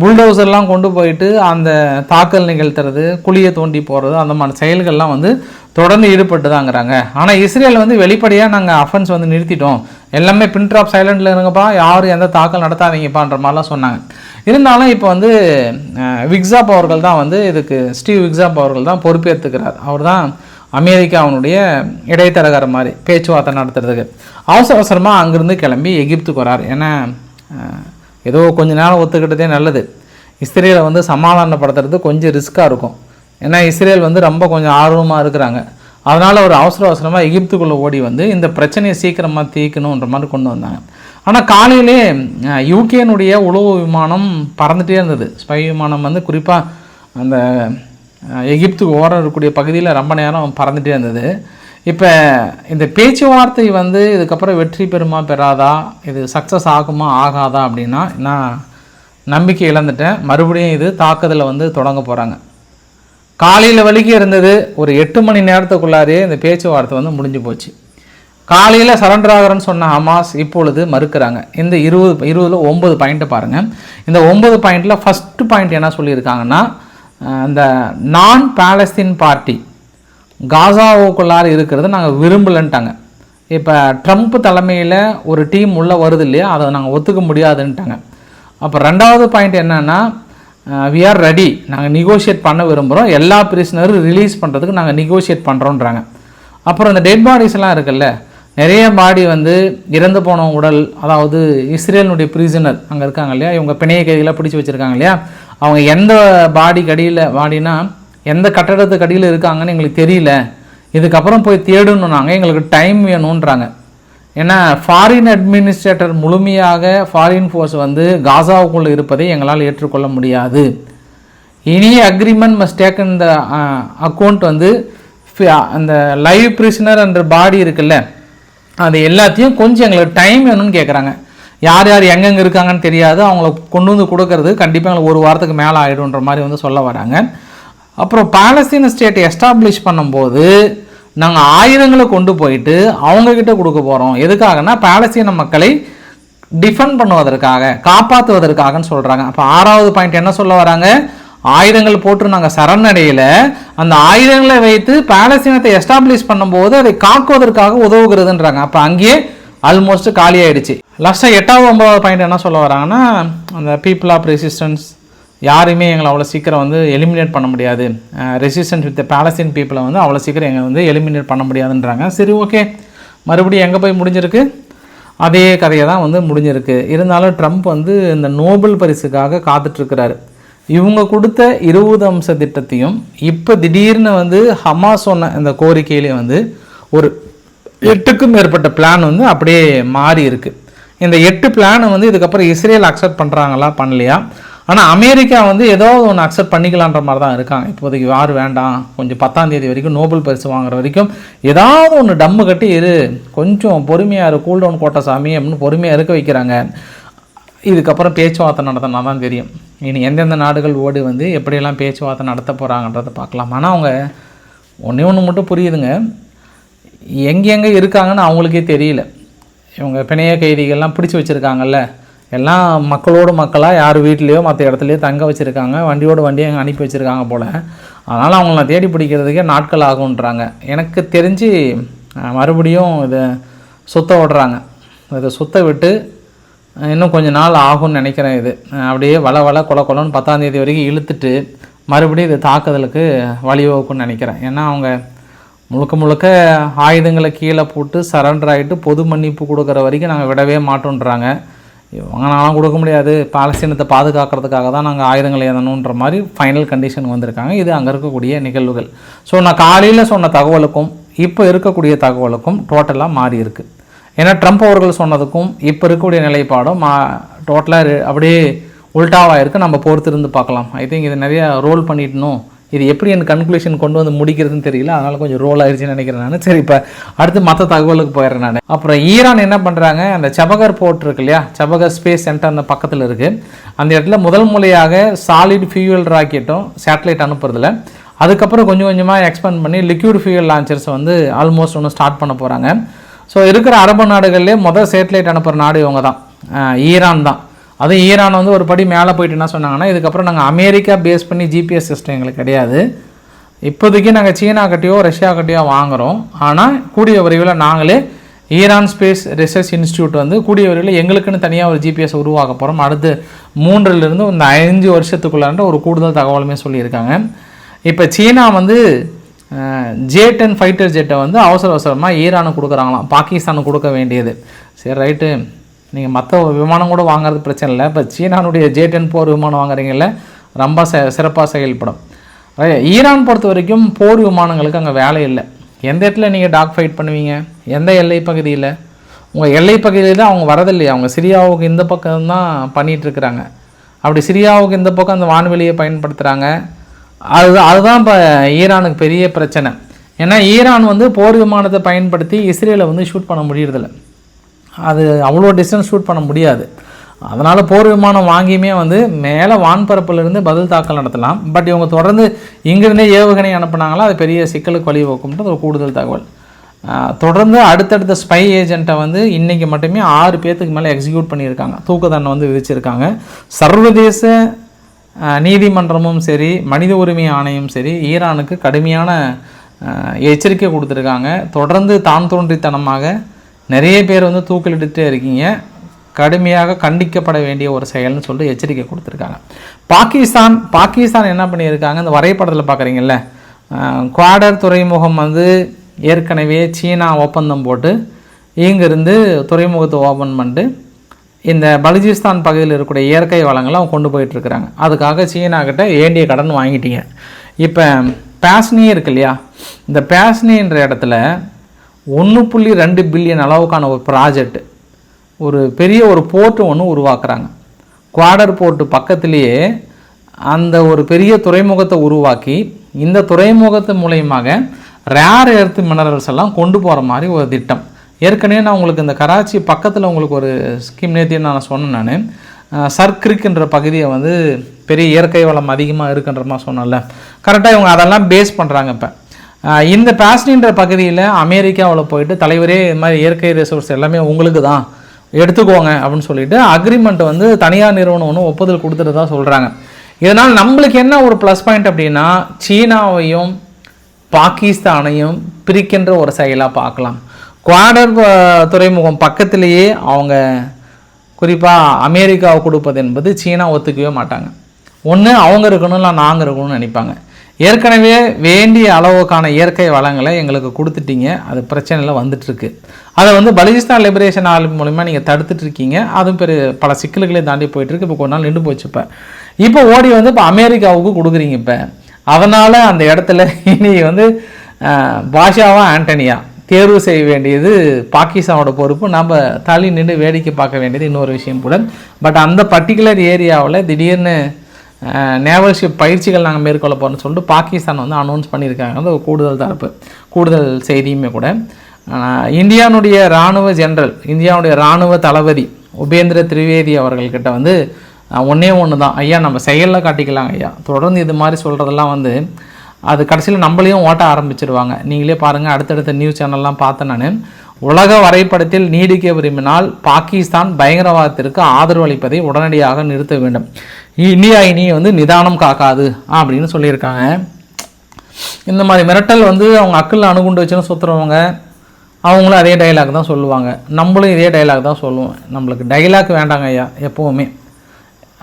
புல்டோசர்லாம் கொண்டு போயிட்டு அந்த தாக்கல் நிகழ்த்துறது குழியை தோண்டி போகிறது அந்த மாதிரி செயல்கள்லாம் வந்து தொடர்ந்து ஈடுபட்டு தாங்கிறாங்க ஆனால் இஸ்ரேல் வந்து வெளிப்படையாக நாங்கள் அஃபென்ஸ் வந்து நிறுத்திட்டோம். எல்லாமே பின் ட்ராப் சைலண்டில் இருங்கப்பா யாரும் எந்த தாக்கல் நடத்தாதீங்கப்பான்ற மாதிரிலாம் சொன்னாங்க. இருந்தாலும் இப்போ வந்து விக்ஸாப் அவர்கள் தான் வந்து இதுக்கு ஸ்டீவ் விக்ஸாப் அவர்கள் தான் பொறுப்பேற்றுக்கிறார் அவர் தான் அமெரிக்காவினுடைய இடைத்தரகர் மாதிரி பேச்சுவார்த்தை நடத்துறதுக்கு. அவசர அவசரமாக அங்கேருந்து கிளம்பி எகிப்துக்கு வரார். ஏன்னா ஏதோ கொஞ்ச நேரம் ஒத்துக்கிட்டதே நல்லது. இஸ்ரேலை வந்து சமாதானப்படுத்துறது கொஞ்சம் ரிஸ்க்காக இருக்கும். ஏன்னா இஸ்ரேல் வந்து ரொம்ப கொஞ்சம் ஆர்வமாக இருக்கிறாங்க. அதனால் ஒரு அவசர அவசரமாக எகிப்துக்குள்ளே ஓடி வந்து இந்த பிரச்சனையை சீக்கிரமாக தீர்க்கணுன்ற மாதிரி கொண்டு வந்தாங்க. ஆனால் காலையிலே யூகேனுடைய உளவு விமானம் பறந்துகிட்டே இருந்தது. ஸ்பை விமானம் வந்து குறிப்பாக அந்த எகிப்துக்கு ஓரம் இருக்கக்கூடிய பகுதியில் ரொம்ப நேரம் பறந்துகிட்டே இருந்தது. இப்போ இந்த பேச்சுவார்த்தை வந்து இதுக்கப்புறம் வெற்றி பெறுமா பெறாதா இது சக்ஸஸ் ஆகுமா ஆகாதா அப்படின்னா நான் நம்பிக்கை இழந்துட்டேன். மறுபடியும் இது தாக்குதலை வந்து தொடங்க போகிறாங்க காலையில் வலிக்கு இருந்தது ஒரு எட்டு மணி நேரத்துக்குள்ளாரே இந்த பேச்சுவார்த்தை வந்து முடிஞ்சு போச்சு. காலையில் சரண்டர் ஆகிறேன்னு சொன்ன ஹமாஸ் இப்பொழுது மறுக்கிறாங்க. இந்த இருபது இருபதில் ஒம்பது பாயிண்ட்டை பாருங்கள் இந்த ஒம்பது பாயிண்டில் ஃபஸ்ட்டு பாயிண்ட் என்ன சொல்லியிருக்காங்கன்னா அந்த இந்த நான் பாலஸ்தீன் பார்ட்டி காசாவுக்குள்ளார இருக்கிறத நாங்கள் விரும்பலன்ட்டாங்க. இப்போ ட்ரம்ப் தலைமையில் ஒரு டீம் உள்ளே வருது இல்லையா? அதை நாங்கள் ஒத்துக்க முடியாதுன்ட்டாங்க. அப்போ ரெண்டாவது பாயிண்ட் என்னன்னா வி ஆர் ரெடி நாங்கள் நிகோஷியேட் பண்ண விரும்புகிறோம் எல்லா பிரிசனரும் ரிலீஸ் பண்ணுறதுக்கு நாங்கள் நிகோஷியேட் பண்ணுறோன்றாங்க அப்புறம் இந்த டெட் பாடிஸ்லாம் இருக்குல்ல? நிறைய பாடி வந்து இறந்து போன உடல் அதாவது இஸ்ரேலினுடைய பிரிசனர் அங்கே இருக்காங்க இல்லையா? இவங்க பிணைய கைதிகளாக பிடிச்சி வச்சுருக்காங்க இல்லையா? அவங்க எந்த பாடி கடியில் பாடினா எந்த கட்டடத்துக்கு அடியில் இருக்காங்கன்னு எங்களுக்கு தெரியல. இதுக்கப்புறம் போய் தேடணுன்னாங்க எங்களுக்கு டைம் வேணுன்றாங்க ஏன்னா ஃபாரின் அட்மினிஸ்ட்ரேட்டர் முழுமையாக ஃபாரின் ஃபோர்ஸ் வந்து காசாவுக்குள்ளே இருப்பதை எங்களால் ஏற்றுக்கொள்ள முடியாது. இனி அக்ரிமெண்ட் மஸ்ட் டேக் இந்த அக்கௌண்ட் வந்து அந்த லைவ் பிரிசனர் என்ற பாடி இருக்குல்ல அது எல்லாத்தையும் கொஞ்சம் எங்களுக்கு டைம் வேணும்னு கேட்குறாங்க யார் யார் எங்கெங்கே இருக்காங்கன்னு தெரியாது. அவங்கள கொண்டு வந்து கொடுக்கறது கண்டிப்பாக எங்களுக்கு ஒரு வாரத்துக்கு மேலே ஆகிடும்ன்ற மாதிரி வந்து சொல்ல வராங்க. அப்புறம் பாலஸ்தீன ஸ்டேட்டை எஸ்டாப்ளிஷ் பண்ணும்போது நாங்கள் ஆயுதங்களை கொண்டு போயிட்டு அவங்கக்கிட்ட கொடுக்க போகிறோம் எதுக்காகனா பாலஸ்தீன மக்களை டிஃபெண்ட் பண்ணுவதற்காக காப்பாற்றுவதற்காகன்னு சொல்கிறாங்க அப்போ ஆறாவது பாயிண்ட் என்ன சொல்ல வராங்க? ஆயுதங்கள் போட்டு நாங்கள் சரணடையில். அந்த ஆயுதங்களை வைத்து பாலஸ்தீனத்தை எஸ்டாப்ளிஷ் பண்ணும்போது அதை காக்குவதற்காக உதவுகிறதுன்றாங்க. அப்போ அங்கேயே ஆல்மோஸ்ட் காலி ஆயிடுச்சு லாஸ்ட்டாக எட்டாவது ஒன்பதாவது பாயிண்ட் என்ன சொல்ல வராங்கன்னா அந்த பீப்புள் ஆஃப் ரெசிஸ்டன்ஸ் யாரையுமே எங்களை அவ்வளோ சீக்கிரம் வந்து எலிமினேட் பண்ண முடியாது. ரெசிஸ்டன்ஸ் வித் பேலஸ்தீன் பீப்புளை வந்து அவ்வளோ சீக்கிரம் எங்களை வந்து எலிமினேட் பண்ண முடியாதுன்றாங்க. சரி ஓகே மறுபடியும் எங்கே போய் முடிஞ்சிருக்கு? அதே கதையை தான் வந்து முடிஞ்சிருக்கு. இருந்தாலும் ட்ரம்ப் வந்து இந்த நோபல் பரிசுக்காக காத்துட்ருக்கிறாரு. இவங்க கொடுத்த இருபது அம்ச திட்டத்தையும் இப்போ திடீர்னு வந்து ஹமாஸ் சொன்ன இந்த கோரிக்கையிலே வந்து ஒரு எட்டுக்கும் மேற்பட்ட பிளான் வந்து அப்படியே மாறி இருக்குது இந்த எட்டு பிளானை வந்து இதுக்கப்புறம் இஸ்ரேல் அக்செப்ட் பண்ணுறாங்களா பண்ணலையா? ஆனால் அமெரிக்கா வந்து ஏதோ ஒன்று அக்செப்ட் பண்ணிக்கலான்ற மாதிரி தான் இருக்காங்க. இப்போதைக்கு யார் வேண்டாம். கொஞ்சம் பத்தாம் தேதி வரைக்கும் நோபல் பரிசு வாங்குற வரைக்கும் ஏதாவது ஒன்று டம்மு கட்டி இரு. கொஞ்சம் பொறுமையாக இரு. கூல்டவுன் கோட்டை சாமி அப்படின்னு பொறுமையாக இருக்க வைக்கிறாங்க. இதுக்கப்புறம் பேச்சுவார்த்தை நடத்தினா தான் தெரியும். இனி எந்தெந்த நாடுகள் ஓடி வந்து எப்படியெல்லாம் பேச்சுவார்த்தை நடத்த போகிறாங்கன்றதை பார்க்கலாம். ஆனால் அவங்க ஒன்றே ஒன்று மட்டும் புரியுதுங்க. எங்கெங்கே இருக்காங்கன்னு அவங்களுக்கே தெரியல. இவங்க பிணைய கைதிகள்லாம் பிடிச்சி வச்சுருக்காங்கல்ல. எல்லாம் மக்களோடு மக்களாக யார் வீட்லேயோ மற்ற இடத்துலையோ தங்க வச்சுருக்காங்க வண்டியோடு வண்டியை அங்கே அனுப்பி வச்சுருக்காங்க போல். அதனால் அவங்கள தேடி பிடிக்கிறதுக்கே நாட்கள் ஆகுன்றாங்க எனக்கு தெரிஞ்சு மறுபடியும் இதை சுத்த விடுறாங்க. இதை சுத்த விட்டு இன்னும் கொஞ்ச நாள் ஆகும்னு நினைக்கிறேன் இது. அப்படியே வள வள கொல கொலன்னு பத்தாந்தேதி வரைக்கும் இழுத்துட்டு மறுபடியும் இது தாக்குதலுக்கு வழிவகுக்கும்னு நினைக்கிறேன். ஏன்னா அவங்க முழுக்க முழுக்க ஆயுதங்களை கீழே போட்டு சரண்டர் ஆகிட்டு பொது மன்னிப்பு கொடுக்குற வரைக்கும் நாங்கள் விடவே மாட்டோன்றாங்க இவங்களாலாம் கொடுக்க முடியாது. பாலஸ்தீனத்தை பாதுகாக்கிறதுக்காக தான் நாங்கள் ஆயுதங்கள் ஏதணுன்ற மாதிரி ஃபைனல் கண்டிஷன் வந்திருக்காங்க. இது அங்கே இருக்கக்கூடிய நிகழ்வுகள். ஸோ நான் காலையில் சொன்ன தகவலுக்கும் இப்போ இருக்கக்கூடிய தகவலுக்கும் டோட்டலாக மாறி இருக்குது ஏன்னா ட்ரம்ப் அவர்கள் சொன்னதுக்கும் இப்போ இருக்கக்கூடிய நிலைப்பாடும் மா டோட்டலாக அப்படியே உல்டாவாக இருக்குது நம்ம பொறுத்திருந்து பார்க்கலாம். ஐ திங்க் இது நிறையா ரோல் பண்ணிட்டணும். இது எப்படி எனக்கு கன்க்ளூஷன் கொண்டு வந்து முடிக்கிறதுன்னு தெரியல. அதனால் கொஞ்சம் ரோல் ஆயிடுச்சுன்னு நினைக்கிறேன் நான். சரி இப்போ அடுத்து மற்ற தகவலுக்கு போயிடுறேன் நான். அப்புறம் ஈரான் என்ன பண்ணுறாங்க அந்த சபகர் போர்ட் இருக்கு இல்லையா? சபகர் ஸ்பேஸ் சென்டர் அந்த பக்கத்தில் இருக்குது அந்த இடத்துல முதல் முறையாக சாலிட் ஃபியூயல் ராக்கெட்டும் சேட்டலைட் அனுப்புறதுல. அதுக்கப்புறம் கொஞ்சம் கொஞ்சமாக எக்ஸ்பேண்ட் பண்ணி லிக்யூட் ஃபியூவல் லான்ச்சர்ஸ் வந்து ஆல்மோஸ்ட் ஒன்று ஸ்டார்ட் பண்ண போகிறாங்க ஸோ இருக்கிற அரபு நாடுகள்லேயே முதல் சேட்டலைட் அனுப்புகிற நாடு இவங்க தான் ஈரான் தான். அது ஈரான் வந்து ஒரு படி மேலே போயிட்டு என்ன சொன்னாங்கன்னா இதுக்கப்புறம் நாங்கள் அமெரிக்கா பேஸ் பண்ணி ஜிபிஎஸ் சிஸ்டம் எங்களுக்கு கிடையாது. இப்போதைக்கு நாங்கள் சீனா கட்டியோ ரஷ்யா கட்டியோ வாங்குகிறோம் ஆனால் கூடிய விரைவில் நாங்களே ஈரான் ஸ்பேஸ் ரிசர்ச் இன்ஸ்டியூட் வந்து கூடிய விரைவில் எங்களுக்குன்னு தனியாக ஒரு ஜிபிஎஸ் உருவாக்க போகிறோம் அடுத்து மூன்றிலிருந்து இந்த அஞ்சு வருஷத்துக்குள்ளான்ற ஒரு கூடுதல் தகவலுமே சொல்லியிருக்காங்க. இப்போ சீனா வந்து ஜே டென் ஃபைட்டர் ஜெட்டை வந்து அவசர அவசரமாக ஈரானுக்கு கொடுக்குறாங்களாம். பாகிஸ்தானுக்கு கொடுக்க வேண்டியது. சரி ரைட்டு. நீங்கள் மற்ற விமானம் கூட வாங்குறது பிரச்சனை இல்லை. இப்போ சீனானுடைய ஜே டென் போர் விமானம் வாங்குறீங்கல்ல ரொம்ப ச சிறப்பாக செயல்படும். ஈரான் பொறுத்த வரைக்கும் போர் விமானங்களுக்கு அங்கே வேலை இல்லை. எந்த இடத்துல நீங்கள் டாக் ஃபைட் பண்ணுவீங்க? எந்த எல்லை பகுதியில்? உங்கள் எல்லை பகுதியில் தான் அவங்க வரதில்லையா? அவங்க சிரியாவுக்கு இந்த பக்கம் தான் பண்ணிகிட்ருக்குறாங்க அப்படி சிரியாவுக்கு இந்த பக்கம் அந்த வான்வெளியை பயன்படுத்துகிறாங்க அது அதுதான் இப்போ ஈரானுக்கு பெரிய பிரச்சனை. ஏன்னா ஈரான் வந்து போர் விமானத்தை பயன்படுத்தி இஸ்ரேலை வந்து ஷூட் பண்ண முடியறதில்லை. அது அவ்வளோ டிஸ்டன்ஸ் ஷூட் பண்ண முடியாது. அதனால் போர் விமானம் வாங்கியுமே வந்து மேலே வான்பரப்பிலிருந்து பதில் தாக்கல் நடத்தலாம். பட் இவங்க தொடர்ந்து இங்கிருந்தே ஏவுகணை அனுப்புனாங்களா? அது பெரிய சிக்கலுக்கு வழிவகுக்கும்ன்றது ஒரு கூடுதல் தகவல். தொடர்ந்து அடுத்தடுத்த ஸ்பை ஏஜென்ட்டை வந்து இன்றைக்கி மட்டுமே ஆறு பேர்த்துக்கு மேலே எக்ஸிக்யூட் பண்ணியிருக்காங்க. தூக்கு தண்டனை வந்து விதிச்சிருக்காங்க. சர்வதேச நீதிமன்றமும் சரி மனித உரிமை ஆணையம் சரி ஈரானுக்கு கடுமையான எச்சரிக்கை கொடுத்துருக்காங்க. தொடர்ந்து தான் தோன்றித்தனமாக நிறைய பேர் வந்து தூக்கிலிட்டுட்டே இருக்கீங்க. கடுமையாக கண்டிக்கப்பட வேண்டிய ஒரு செயல்னு சொல்லிட்டு எச்சரிக்கை கொடுத்துருக்காங்க. பாகிஸ்தான் பாகிஸ்தான் என்ன பண்ணியிருக்காங்க? இந்த வரைபடத்தில் பார்க்குறீங்கல்ல குவாடர் துறைமுகம் வந்து ஏற்கனவே சீனா ஒப்பந்தம் போட்டு இங்கிருந்து துறைமுகத்தை ஓப்பன் பண்ணிட்டு இந்த பலுஜிஸ்தான் பகுதியில் இருக்கக்கூடிய இயற்கை வளங்களை அவங்க கொண்டு போயிட்டுருக்குறாங்க அதுக்காக சீனா கிட்ட வேண்டிய கடன் வாங்கிட்டீங்க. இப்போ பேஸ்னி இருக்கு இல்லையா? இந்த பேஸ்னின்ற இடத்துல ஒன்று புள்ளி ரெண்டு பில்லியன் அளவுக்கான ஒரு ப்ராஜெக்ட் ஒரு பெரிய ஒரு போர்ட்டு ஒன்று உருவாக்குறாங்க. குவாடர் போர்ட்டு பக்கத்திலேயே அந்த ஒரு பெரிய துறைமுகத்தை உருவாக்கி இந்த துறைமுகத்து மூலயமாக ரேர் எர்த் மினரல்ஸ் எல்லாம் கொண்டு போகிற மாதிரி ஒரு திட்டம். ஏற்கனவே நான் உங்களுக்கு இந்த கராச்சி பக்கத்தில் உங்களுக்கு ஒரு ஸ்கீம் நேற்று நான் சொன்னேன் நான். சர்க்ரிக்ன்ற பகுதியை வந்து பெரிய இயற்கை வளம் அதிகமாக இருக்குன்ற மாதிரி சொன்னேன்ல. கரெக்டாக இவங்க அதெல்லாம் பேஸ் பண்ணுறாங்க இப்போ. இந்த பேஸ்னின்ற பகுதியில் அமெரிக்காவில் போயிட்டு தலைவரே இது மாதிரி இயற்கை ரிசோர்ஸ் எல்லாமே உங்களுக்கு தான். எடுத்துக்கோங்க அப்படின்னு சொல்லிட்டு அக்ரிமெண்ட் வந்து தனியார் நிறுவனம் ஒன்று ஒப்புதல் கொடுத்துட்டு தான் சொல்கிறாங்க இதனால் நம்மளுக்கு என்ன ஒரு ப்ளஸ் பாயிண்ட் அப்படின்னா சீனாவையும் பாகிஸ்தானையும் பிரிக்கின்ற ஒரு செயலாக பார்க்கலாம். குவாடர் துறைமுகம் பக்கத்திலேயே அவங்க குறிப்பாக அமெரிக்காவை கொடுப்பது என்பது சீனா ஒத்துக்கவே மாட்டாங்க. ஒன்று அவங்க இருக்கணும் இல்லை நாங்கள் இருக்கணும்னு நினைப்பாங்க. ஏற்கனவே வேண்டிய அளவுக்கான இயற்கை வளங்களை எங்களுக்கு கொடுத்துட்டீங்க. அது பிரச்சனையில் வந்துட்டுருக்கு. அதை வந்து பலுச்சிஸ்தான் லிபரேஷன் ஆள் மூலிமா நீங்கள் தடுத்துட்ருக்கீங்க அதுவும் பெரிய பல சிக்கல்களை தாண்டி போயிட்டுருக்கு. இப்போ கொஞ்ச நாள் நின்று போச்சு இப்போ. இப்போ ஓடி வந்து இப்போ அமெரிக்காவுக்கு கொடுக்குறீங்க இப்போ. அதனால் அந்த இடத்துல இனி வந்து பாஷாவா ஆண்டனியா? தேர்வு செய்ய வேண்டியது பாகிஸ்தானோட பொறுப்பு. நம்ம தள்ளி நின்று வேடிக்கை பார்க்க வேண்டியது இன்னொரு விஷயம் கூட. பட் அந்த பர்டிகுலர் ஏரியாவில் திடீர்னு நேவல் ஷிப் பயிற்சிகள் நாங்கள் மேற்கொள்ள போகிறோம்னு சொல்லிட்டு பாகிஸ்தான் வந்து அனௌன்ஸ் பண்ணியிருக்காங்க. அது ஒரு கூடுதல் தரப்பு. கூடுதல் செய்தியுமே கூட. இந்தியானுடைய இராணுவ ஜெனரல் இந்தியாவுடைய இராணுவ தளபதி உபேந்திர திரிவேதி அவர்கள்கிட்ட வந்து ஒன்றே ஒன்று தான் ஐயா நம்ம செயலில் காட்டிக்கலாங்க ஐயா. தொடர்ந்து இது மாதிரி சொல்கிறதெல்லாம் வந்து அது கடைசியில் நம்மளையும் ஓட்ட ஆரம்பிச்சிருவாங்க. நீங்களே பாருங்கள் அடுத்தடுத்த நியூஸ் சேனல்லாம் பார்த்தேன் நான். உலக வரைபடத்தில் நீடிக்க விரும்பினால் பாகிஸ்தான் பயங்கரவாதத்திற்கு ஆதரவு அளிப்பதை உடனடியாக நிறுத்த வேண்டும். இந்தியா இனி வந்து நிதானம் காக்காது அப்படின்னு சொல்லியிருக்காங்க. இந்த மாதிரி மிரட்டல் வந்து அவங்க அக்கில் அணுகுண்டு வச்சுன்னு சுற்றுறவங்க அவங்களும் அதே டைலாக் தான் சொல்லுவாங்க. நம்மளும் இதே டைலாக் தான் சொல்லுவோம். நம்மளுக்கு டைலாக் வேண்டாங்க ஐயா எப்போவுமே.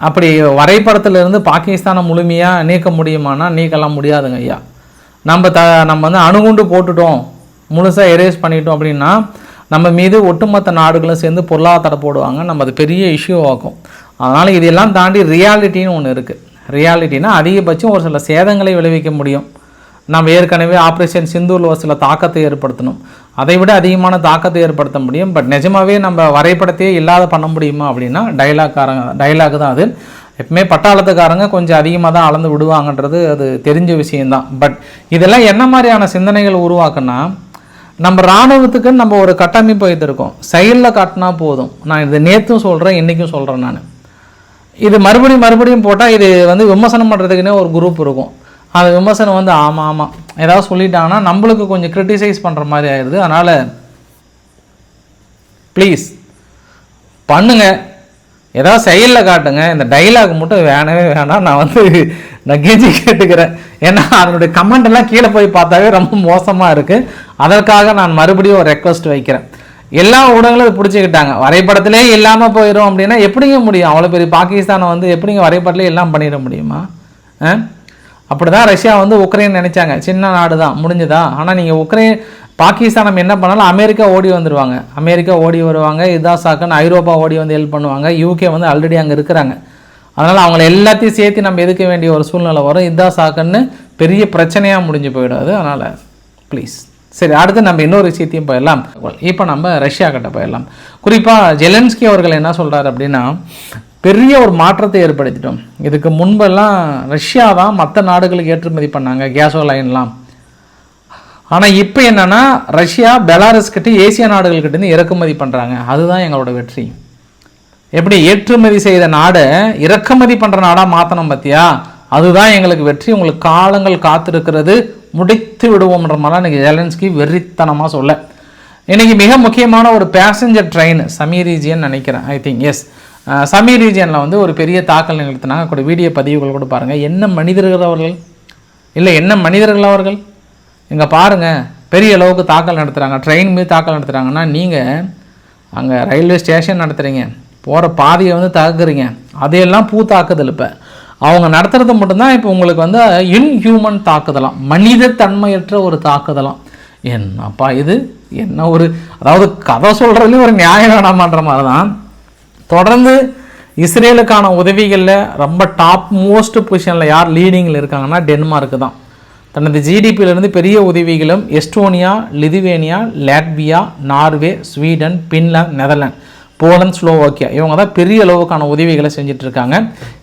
அப்படி வரைபடத்துலேருந்து பாகிஸ்தானை முழுமையாக நீக்க முடியுமானா நீக்கலாம் முடியாதுங்க ஐயா. நம்ம த நம்ம வந்து அணுகுண்டு போட்டுட்டோம் முழுசாக எரேஸ் பண்ணிட்டோம் அப்படின்னா நம்ம மீது ஒட்டுமொத்த நாடுகளும் சேர்ந்து பொருளாதார போடுவாங்க. நம்ம அது பெரிய இஷ்யூ ஆகும். அதனால் இதெல்லாம் தாண்டி ரியாலிட்டின்னு ஒன்று இருக்குது ரியாலிட்டினா அதிகபட்சம் ஒரு சில சேதங்களை விளைவிக்க முடியும். நம்ம ஏற்கனவே ஆப்ரேஷன் சிந்தூரில் ஒரு சில தாக்கத்தை ஏற்படுத்தணும். அதை விட அதிகமான தாக்கத்தை ஏற்படுத்த முடியும். பட் நிஜமாவே நம்ம வரைபடத்தையே இல்லாத பண்ண முடியுமா அப்படின்னா டைலாக்காரங்க டைலாக் தான் அது. எப்பவுமே பட்டாளத்துக்காரங்க கொஞ்சம் அதிகமாக தான் அளந்து விடுவாங்கன்றது அது தெரிஞ்ச விஷயந்தான் பட் இதெல்லாம் என்ன மாதிரியான சிந்தனைகள் உருவாக்குன்னா நம்ம இராணுவத்துக்குன்னு நம்ம ஒரு கட்டமைப்பு வைத்திருக்கோம். செயலில் காட்டினா போதும். நான் இது நேற்றும் சொல்கிறேன் இன்றைக்கும் சொல்கிறேன் நான். இது மறுபடியும் மறுபடியும் போட்டால் இது வந்து விமர்சனம் பண்ணுறதுக்குன்னே ஒரு குரூப் இருக்கும். அந்த விமர்சனம் வந்து ஆமாம் ஆமாம் ஏதாவது சொல்லிட்டாங்கன்னா நம்மளுக்கு கொஞ்சம் க்ரிட்டிசைஸ் பண்ணுற மாதிரி ஆயிடுது. அதனால் ப்ளீஸ் பண்ணுங்க. ஏதாவது செயலில் காட்டுங்க. இந்த டைலாக் மட்டும் வேணவே வேணாம். நான் வந்து நான் கெஞ்சி கேட்டுக்கிறேன். ஏன்னா அதனுடைய கமெண்ட் எல்லாம் கீழே போய் பார்த்தாவே ரொம்ப மோசமாக இருக்குது அதற்காக நான் மறுபடியும் ஒரு ரெக்வஸ்ட் வைக்கிறேன். எல்லா ஊடகங்களும் அதை பிடிச்சிக்கிட்டாங்க. வரைபடத்திலே இல்லாமல் போயிடும் அப்படின்னா எப்படிங்க முடியும்? அவ்வளோ பெரிய பாகிஸ்தானை வந்து எப்படிங்க வரைபடத்திலே எல்லாம் பண்ணிட முடியுமா? ஆ? அப்படி தான் ரஷ்யா வந்து உக்ரைன் நினைச்சாங்க. சின்ன நாடு தான் முடிஞ்சுதா? ஆனால் நீங்கள் உக்ரைன் பாகிஸ்தான் நம்ம என்ன பண்ணாலும் அமெரிக்கா ஓடி வந்துடுவாங்க அமெரிக்கா ஓடி வருவாங்க இதான் சாக்குன்னு ஐரோப்பா ஓடி வந்து ஹெல்ப் பண்ணுவாங்க. யூகே வந்து ஆல்ரெடி அங்கே இருக்கிறாங்க. அதனால் அவங்கள எல்லாத்தையும் சேர்த்து நம்ம எதுக்க வேண்டிய ஒரு சூழ்நிலை வரும்? இதான் சாக்குன்னு பெரிய பிரச்சனையாக முடிஞ்சு போயிடும் அது அதனால் ப்ளீஸ் சரி அடுத்து நம்ம இன்னொரு விஷயத்தையும் போயிடலாம். இப்போ நம்ம ரஷ்யா கிட்ட போயிடலாம். குறிப்பாக ஜெலன்ஸ்கி அவர்கள் என்ன சொல்கிறார் அப்படின்னா பெரிய ஒரு மாற்றத்தை ஏற்படுத்திட்டோம். இதுக்கு முன்பெல்லாம் ரஷ்யா தான் மற்ற நாடுகளுக்கு ஏற்றுமதி பண்ணாங்க கேஸோ லைன்லாம் ஆனால் இப்போ என்னென்னா ரஷ்யா பெலாரஸ் கிட்டே ஏசிய நாடுகள்கிட்டருந்து இறக்குமதி பண்ணுறாங்க அதுதான் எங்களோட வெற்றி. எப்படி ஏற்றுமதி செய்த நாடை இறக்குமதி பண்ணுற நாடாக மாற்றணும் பார்த்தியா அதுதான் எங்களுக்கு வெற்றி. உங்களுக்கு காலங்கள் காத்திருக்கிறது. முடித்து விடுவோம்ன்ற மாதிரிலாம் இன்றைக்கி ஜெலன்ஸ்கி வெறித்தனமாக சொல்ல. இன்றைக்கி மிக முக்கியமான ஒரு பேசஞ்சர் ட்ரெயின் சமி ரீஜியன் நினைக்கிறேன். ஐ திங்க் எஸ் சமி ரீஜியனில் வந்து ஒரு பெரிய தாக்கல் நிகழ்த்தினாங்க. கூட வீடியோ பதிவுகள் கூட பாருங்கள் என்ன மனிதர்கள் அவர்கள்? இல்லை என்ன மனிதர்கள் அவர்கள்? இங்கே பாருங்கள் பெரிய அளவுக்கு தாக்கல் நடத்துகிறாங்க ட்ரெயின் மீது தாக்கல் நடத்துகிறாங்கன்னா நீங்கள் அங்கே ரயில்வே ஸ்டேஷன் நடத்துகிறீங்க போகிற பாதையை வந்து தாக்குறீங்க அதையெல்லாம் பூ தாக்குதல் இப்போ. அவங்க நடத்துறது மட்டும்தான் இப்போ உங்களுக்கு வந்து இன்ஹியூமன் தாக்குதலாம். மனித தன்மையற்ற ஒரு தாக்குதலாம். என்னப்பா இது? என்ன ஒரு அதாவது கதை சொல்கிறதுலேயும் ஒரு நியாயம் வேணாமான்ற மாதிரி தான் தொடர்ந்து இஸ்ரேலுக்கான உதவிகளில் ரொம்ப டாப் மோஸ்ட் பொசிஷனில் யார் லீடிங்கில் இருக்காங்கன்னா டென்மார்க்கு தான். தனது ஜிடிபியிலிருந்து பெரிய உதவிகளும் Estonia Lithuania Latvia Norway Sweden Finland Netherlands. Poland Slovakia. இவங்க தான் பெரிய அளவுக்கான உதவிகளை செஞ்சிட்ருக்காங்க.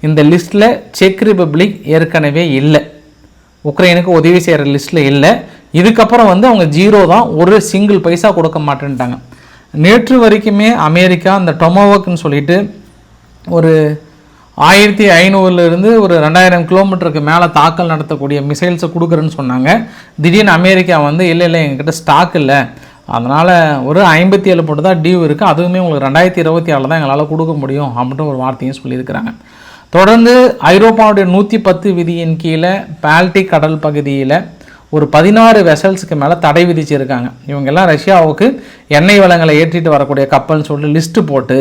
இந்த லிஸ்ட்டில் செக் ரிப்பப்ளிக் ஏற்கனவே இல்லை. உக்ரைனுக்கு உதவி செய்கிற லிஸ்ட்டில் இல்லை. இதுக்கப்புறம் வந்து அவங்க ஜீரோ தான். ஒரு சிங்கிள் பைசா கொடுக்க மாட்டேன்ட்டாங்க. நேற்று வரைக்குமே அமெரிக்கா அந்த டொமோவோக்குன்னு சொல்லிட்டு ஒரு ஆயிரத்தி ஐநூறுலேருந்து ஒரு ரெண்டாயிரம் கிலோமீட்டருக்கு மேலே தாக்கல் நடத்தக்கூடிய மிசைல்ஸை கொடுக்குறேன்னு சொன்னாங்க. திடீர்னு அமெரிக்கா வந்து இல்லை இல்லை எங்ககிட்ட ஸ்டாக் இல்லை. அதனால் ஒரு ஐம்பத்தி ஏழு போட்டு தான் டியூ இருக்குது அதுவுமே உங்களுக்கு ரெண்டாயிரத்தி இருபத்தி ஆறில் தான் எங்களால் கொடுக்க முடியும் அப்படின்ற ஒரு வார்த்தையும் சொல்லியிருக்கிறாங்க. தொடர்ந்து ஐரோப்பாவுடைய நூற்றி பத்து விதியின் கீழே பால்டிக் கடல் பகுதியில் ஒரு பதினாறு வெசல்ஸுக்கு மேலே தடை விதிச்சிருக்காங்க. இவங்கெல்லாம் ரஷ்யாவுக்கு எண்ணெய் வளங்களை ஏற்றிட்டு வரக்கூடிய கப்பல்னு சொல்லிட்டு லிஸ்ட்டு போட்டு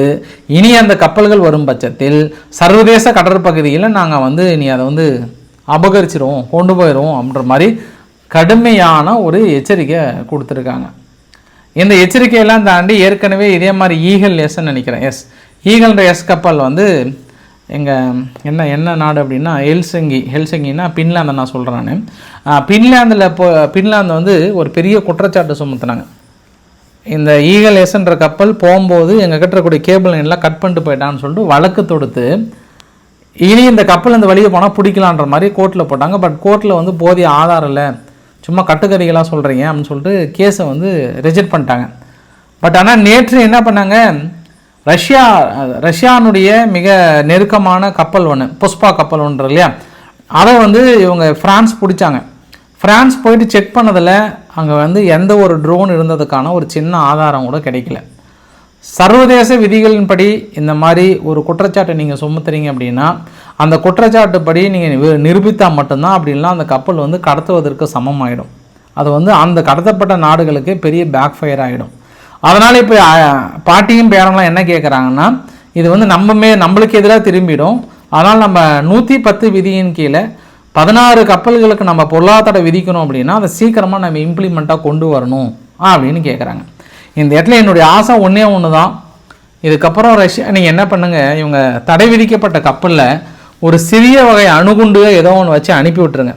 இனி அந்த கப்பல்கள் வரும் பட்சத்தில் சர்வதேச கடற்பகுதியில் நாங்கள் வந்து இனி அதை வந்து அபகரிச்சிருவோம் கொண்டு போயிடுவோம் அப்படின்ற மாதிரி கடுமையான ஒரு எச்சரிக்கை கொடுத்துருக்காங்க. இந்த எச்சரிக்கையெல்லாம் தாண்டி ஏற்கனவே இதே மாதிரி ஈகல் எஸ்ன்னு நினைக்கிறேன். எஸ் ஈகல்ன்ற எஸ் கப்பல் வந்து எங்கள் என்ன என்ன நாடு அப்படின்னா ஹெல்சங்கி. ஹெல்சங்கின்னா பின்லாந்து நான் சொல்கிறேன் நான். பின்லாந்தில் இப்போ பின்லாந்து வந்து ஒரு பெரிய குற்றச்சாட்டு சுமத்துனாங்க. இந்த ஈகல் எஸ்ன்ற கப்பல் போகும்போது எங்கள் கிட்ட இருக்கக்கூடிய கேபிள் எல்லாம் கட் பண்ணிட்டு போயிட்டான்னு சொல்லிட்டு வழக்கு தொடுத்து இனி இந்த கப்பல் இந்த வழியை போனால் பிடிக்கலான்ற மாதிரி கோர்ட்டில் போட்டாங்க. பட் கோர்ட்டில் வந்து போதிய ஆதாரம் இல்லை. சும்மா கட்டுக்கறிகளாக சொல்கிறீங்க அப்படின்னு சொல்லிட்டு கேஸை வந்து ரிஜெக்ட் பண்ணிட்டாங்க. பட் ஆனால் நேற்று என்ன பண்ணாங்க? ரஷ்யா ரஷ்யானுடைய மிக நெருக்கமான கப்பல் ஒன்று புஷ்பா கப்பல் ஒன்று இல்லையா? அதை வந்து இவங்க ஃப்ரான்ஸ் பிடிச்சாங்க. ஃப்ரான்ஸ் போயிட்டு செக் பண்ணதில் அங்கே வந்து எந்த ஒரு ட்ரோன் இருந்ததுக்கான ஒரு சின்ன ஆதாரம் கூட கிடைக்கல. சர்வதேச விதிகளின்படி இந்த மாதிரி ஒரு குற்றச்சாட்டை நீங்கள் சுமத்துறீங்க அப்படின்னா அந்த குற்றச்சாட்டுப்படி நீங்கள் நிரூபித்தால் மட்டும்தான் அப்படின்லாம் அந்த கப்பல் வந்து கடத்துவதற்கு சமமாயிடும். அது வந்து அந்த கடத்தப்பட்ட நாடுகளுக்கு பெரிய பேக் ஃபயர் ஆகிடும் அதனால் இப்போ பாட்டியும் பேரம்லாம் என்ன கேட்குறாங்கன்னா இது வந்து நம்ம மே நம்மளுக்கு எதிராக திரும்பிடும். அதனால் நம்ம நூற்றி பத்து விதியின் கீழே பதினாறு கப்பல்களுக்கு நம்ம பொருளாதார விதிக்கணும் அப்படின்னா அதை சீக்கிரமாக நம்ம இம்ப்ளிமெண்ட்டாக கொண்டு வரணும் அப்படின்னு கேட்குறாங்க இந்த இடத்துல என்னுடைய ஆசை ஒன்றே ஒன்று தான் இதுக்கப்புறம் ரஷ்யா நீங்கள் என்ன பண்ணுங்கள் இவங்க தடை விதிக்கப்பட்ட கப்பலில் ஒரு சிறிய வகை அணுகுண்டு ஏதோ ஒன்று வச்சு அனுப்பி விட்டுருங்க.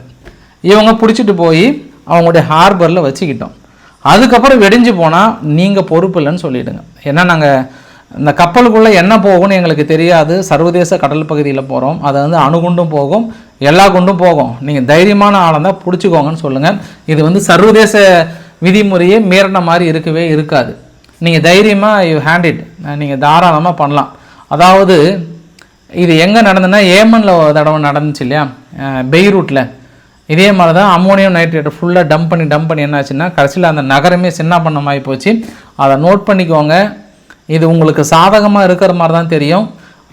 இவங்க பிடிச்சிட்டு போய் அவங்களுடைய ஹார்பரில் வச்சுக்கிட்டோம். அதுக்கப்புறம் வெடிஞ்சு போனால் நீங்கள் பொறுப்பு இல்லைன்னு சொல்லிவிடுங்க ஏன்னா நாங்கள் இந்த கப்பலுக்குள்ளே என்ன போகும்னு எங்களுக்கு தெரியாது. சர்வதேச கடல் பகுதியில் போகிறோம் அது வந்து அணுகுண்டும் போகும் எல்லா குண்டும் போகும். நீங்கள் தைரியமான ஆளந்தான் பிடிச்சிக்கோங்கன்னு சொல்லுங்கள் இது வந்து சர்வதேச விதிமுறையே மீறின மாதிரி இருக்கவே இருக்காது. நீங்கள் தைரியமாக யூ ஹேண்டிட் நீங்கள் தாராளமாக பண்ணலாம். அதாவது இது எங்கே நடந்ததுன்னா ஏமனில் ஒரு தடவை நடந்துச்சு இல்லையா? பெய்ரூட்டில் இதே மாதிரி தான் அம்மோனியம் நைட்ரேட்டை ஃபுல்லாக டம்ப் பண்ணி டம்ப் பண்ணி என்னாச்சுன்னா கடைசியில் அந்த நகரமே சின்ன பண்ணமாகி போச்சு. அதை நோட் பண்ணிக்கோங்க. இது உங்களுக்கு சாதகமாக இருக்கிற மாதிரி தான் தெரியும்.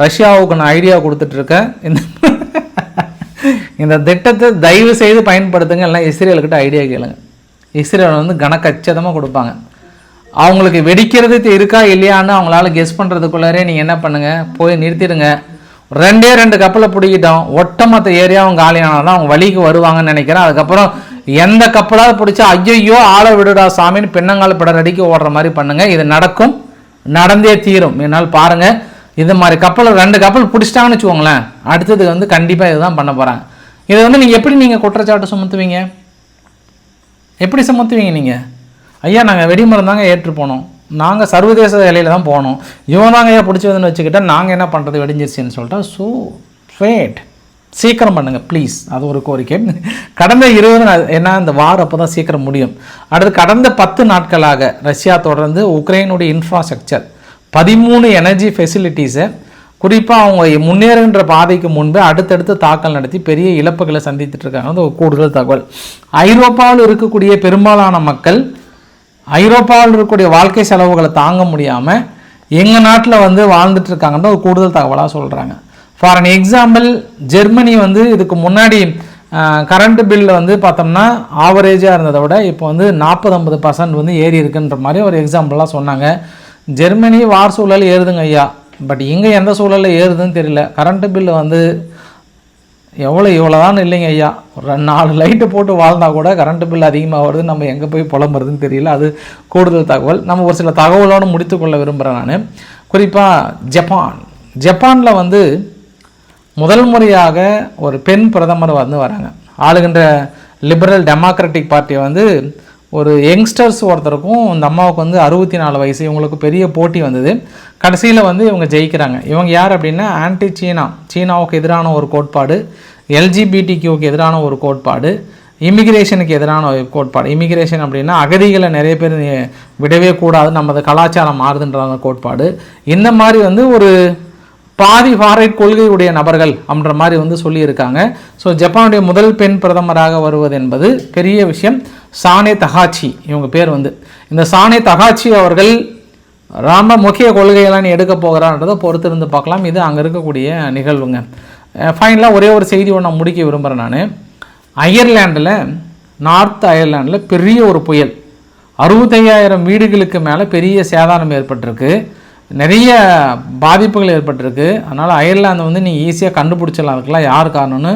ரஷ்யாவுக்கு நான் ஐடியா கொடுத்துட்ருக்கேன் இந்த இந்த திட்டத்தை தயவு செய்து பயன்படுத்துங்க. எல்லாம் இஸ்ரேலுக்கிட்ட ஐடியா கேளுங்க. இஸ்ரேல் வந்து கனக்கச்சிதமாக கொடுப்பாங்க. அவங்களுக்கு வெடிக்கிறது இருக்கா இல்லையான்னு அவங்களால கெஸ் பண்ணுறதுக்குள்ளாரே நீங்கள் என்ன பண்ணுங்கள் போய் நிறுத்திடுங்க. ரெண்டே ரெண்டு கப்பலை பிடிக்கிட்டோம். ஒட்டமொத்த ஏரியாவும் காலியானால் தான் அவங்க வழிக்கு வருவாங்கன்னு நினைக்கிறேன். அதுக்கப்புறம் எந்த கப்பலாவது பிடிச்சா ஐயையோ ஆளை விடுடா சாமின்னு பின்னங்கால் படம் அடிக்க ஓடுற மாதிரி பண்ணுங்கள் இது நடக்கும். நடந்தே தீரும். என்னால் பாருங்கள் இது மாதிரி கப்பல் ரெண்டு கப்பல் பிடிச்சிட்டாங்கன்னு வச்சுக்கோங்களேன். அடுத்தது வந்து கண்டிப்பாக இதுதான் பண்ண போகிறாங்க இதை வந்து நீங்கள் எப்படி நீங்கள் குற்றச்சாட்டு சுமத்துவீங்க? எப்படி சுமத்துவீங்க நீங்கள் ஐயா நாங்கள் வெடிமரம் தாங்க ஏற்று போனோம் நாங்கள் சர்வதேச வேலையில் தான் போனோம். இவன் தாங்க ஐயா பிடிச்சதுன்னு வச்சுக்கிட்டால் நாங்கள் என்ன பண்ணுறது வெடிஞ்சிருச்சுன்னு சொல்லிட்டா ஸோ ஸ்வேட் சீக்கிரம் பண்ணுங்கள் ப்ளீஸ் அது ஒரு கோரிக்கை. கடந்த இருபது நாள் ஏன்னா இந்த வார் அப்போ தான் சீக்கிரம் முடியும். அடுத்து கடந்த பத்து நாட்களாக ரஷ்யா தொடர்ந்து உக்ரைனுடைய இன்ஃப்ராஸ்ட்ரக்சர் பதிமூணு எனர்ஜி ஃபெசிலிட்டிஸை குறிப்பாக அவங்க முன்னேறுகின்ற பாதைக்கு முன்பு அடுத்தடுத்து தாக்கல் நடத்தி பெரிய இழப்புகளை சந்தித்துட்டு இருக்காங்க. ஒரு கூடுதல் தகவல். ஐரோப்பாவில் இருக்கக்கூடிய பெரும்பாலான மக்கள் ஐரோப்பாவில் இருக்கக்கூடிய வாழ்க்கை செலவுகளை தாங்க முடியாமல் எங்கள் நாட்டில் வந்து வாழ்ந்துட்டு இருக்காங்கன்ற ஒரு கூடுதல் தகவலாக சொல்கிறாங்க ஃபார் அன் எக்ஸாம்பிள் ஜெர்மனி வந்து இதுக்கு முன்னாடி கரண்ட் பில்லில் வந்து பார்த்தோம்னா ஆவரேஜாக இருந்ததை விட இப்போ வந்து நாற்பது ஐம்பது பர்சன்ட் வந்து ஏறி இருக்குன்ற மாதிரி ஒரு எக்ஸாம்பிளாக சொன்னாங்க. ஜெர்மனி வார் சூழல் ஏறுதுங்க ஐயா. பட் இங்கே எந்த சூழலில் ஏறுதுன்னு தெரியல. கரண்ட்டு பில்லு வந்து எவ்வளோ இவ்வளோதான் இல்லைங்க ஐயா. ஒரு ரெண்டு நாலு லைட்டு போட்டு வாழ்ந்தால் கூட கரண்ட்டு பில் அதிகமாக வருது நம்ம எங்கே போய் புலம்புறதுன்னு தெரியல. அது கூடுதல் தகவல். நம்ம ஒரு சில தகவலோடு முடித்துக்கொள்ள விரும்புகிறேன் நான். குறிப்பாக ஜப்பான். ஜப்பானில் வந்து முதல் முறையாக ஒரு பெண் பிரதமர் வந்து வராங்க. ஆளுகின்ற லிபரல் டெமோக்ராட்டிக் பார்ட்டி வந்து ஒரு யங்ஸ்டர்ஸ் ஒருத்தருக்கும் இந்த அம்மாவுக்கு வந்து அறுபத்தி நாலு வயசு இவங்களுக்கு பெரிய போட்டி வந்தது. கடைசியில் வந்து இவங்க ஜெயிக்கிறாங்க. இவங்க யார் அப்படின்னா ஆன்டி சீனா. சீனாவுக்கு எதிரான ஒரு கோட்பாடு எல்ஜிபிடிக்கு எதிரான ஒரு கோட்பாடு இமிகிரேஷனுக்கு எதிரான ஒரு கோட்பாடு. இமிகிரேஷன் அப்படின்னா அகதிகளை நிறைய பேர் விடவே கூடாது நமது கலாச்சாரம் மாறுதுன்ற கோட்பாடு. இந்த மாதிரி வந்து ஒரு பாதி ஃபாரைட் கொள்கையுடைய நபர்கள் அப்படின்ற மாதிரி வந்து சொல்லியிருக்காங்க. ஸோ ஜப்பானுடைய முதல் பெண் பிரதமராக வருவது என்பது பெரிய விஷயம். சானே தகாச்சி இவங்க பேர் வந்து. இந்த சானே தகாச்சி அவர்கள் ரொம்ப முக்கிய கொள்கையெல்லாம் நீ எடுக்க போகிறான்றதை பொறுத்து இருந்து பார்க்கலாம். இது அங்கே இருக்கக்கூடிய நிகழ்வுங்க. ஃபைனலாக ஒரே ஒரு செய்தி ஒன்று முடிக்க விரும்புகிறேன் நான். அயர்லாண்டில் நார்த் அயர்லாண்டில் பெரிய ஒரு புயல். அறுபத்தையாயிரம் வீடுகளுக்கு மேலே பெரிய சேதாரம் ஏற்பட்டிருக்கு. நிறைய பாதிப்புகள் ஏற்பட்டிருக்கு. அதனால் அயர்லாந்து வந்து நீ ஈஸியாக கண்டுபிடிச்சிடலாம். அதுக்கெல்லாம் யார் காரணம்னு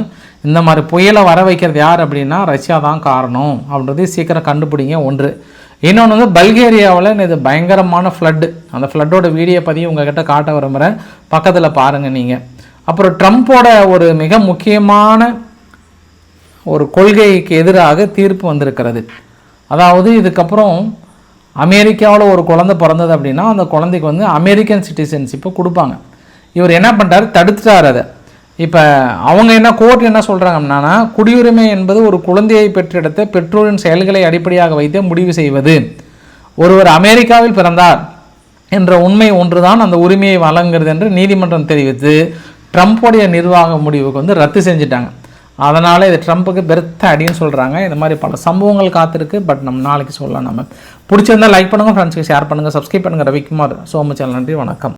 இந்த மாதிரி புயலை வர வைக்கிறது யார் அப்படின்னா ரஷ்யா தான் காரணம் அப்படின்றது சீக்கிரம் கண்டுபிடிங்க. ஒன்று. இன்னொன்று வந்து பல்கேரியாவில் இது பயங்கரமான ஃப்ளட்டு அந்த ஃப்ளட்டோட வீடியோ பதிவு உங்ககிட்ட காட்ட விரும்புகிறேன் பக்கத்தில் பாருங்கள் நீங்கள் அப்புறம் ட்ரம்ப்போட ஒரு மிக முக்கியமான ஒரு கொள்கைக்கு எதிராக தீர்ப்பு வந்திருக்கிறது. அதாவது இதுக்கப்புறம் அமெரிக்காவில் ஒரு குழந்தை பிறந்தது அப்படின்னா அந்த குழந்தைக்கு வந்து அமெரிக்கன் சிட்டிசன்ஷிப்பை கொடுப்பாங்க. இவர் என்ன பண்ணிட்டாரு? தடுத்துட்டார் அதை. இப்போ அவங்க என்ன கோர்ட் என்ன சொல்கிறாங்கன்னா குடியுரிமை என்பது ஒரு குழந்தையை பெற்றெடுத்த பெற்றோரின் செயல்களை அடிப்படையாக வைத்து முடிவு செய்வது. ஒருவர் அமெரிக்காவில் பிறந்தார் என்ற உண்மை ஒன்றுதான் அந்த உரிமையை வழங்குகிறது என்று நீதிமன்றம் தெரிவித்து ட்ரம்ப்போடைய நிர்வாக முடிவுக்கு வந்து ரத்து செஞ்சுட்டாங்க. அதனால் இது ட்ரம்ப்புக்கு பெருத்த அடின்னு சொல்கிறாங்க இந்த மாதிரி பல சம்பவங்கள் காத்திருக்கு. பட் நம்ம நாளைக்கு சொல்லலாம் நம்ம. பிடிச்சிருந்தால் லைக் பண்ணுங்கள் ஃப்ரெண்ட்ஸ்க்கு ஷேர் பண்ணுங்கள் சப்ஸ்கிரைப் பண்ணுங்கள் ரவிக்குமார் சோமு நன்றி வணக்கம்.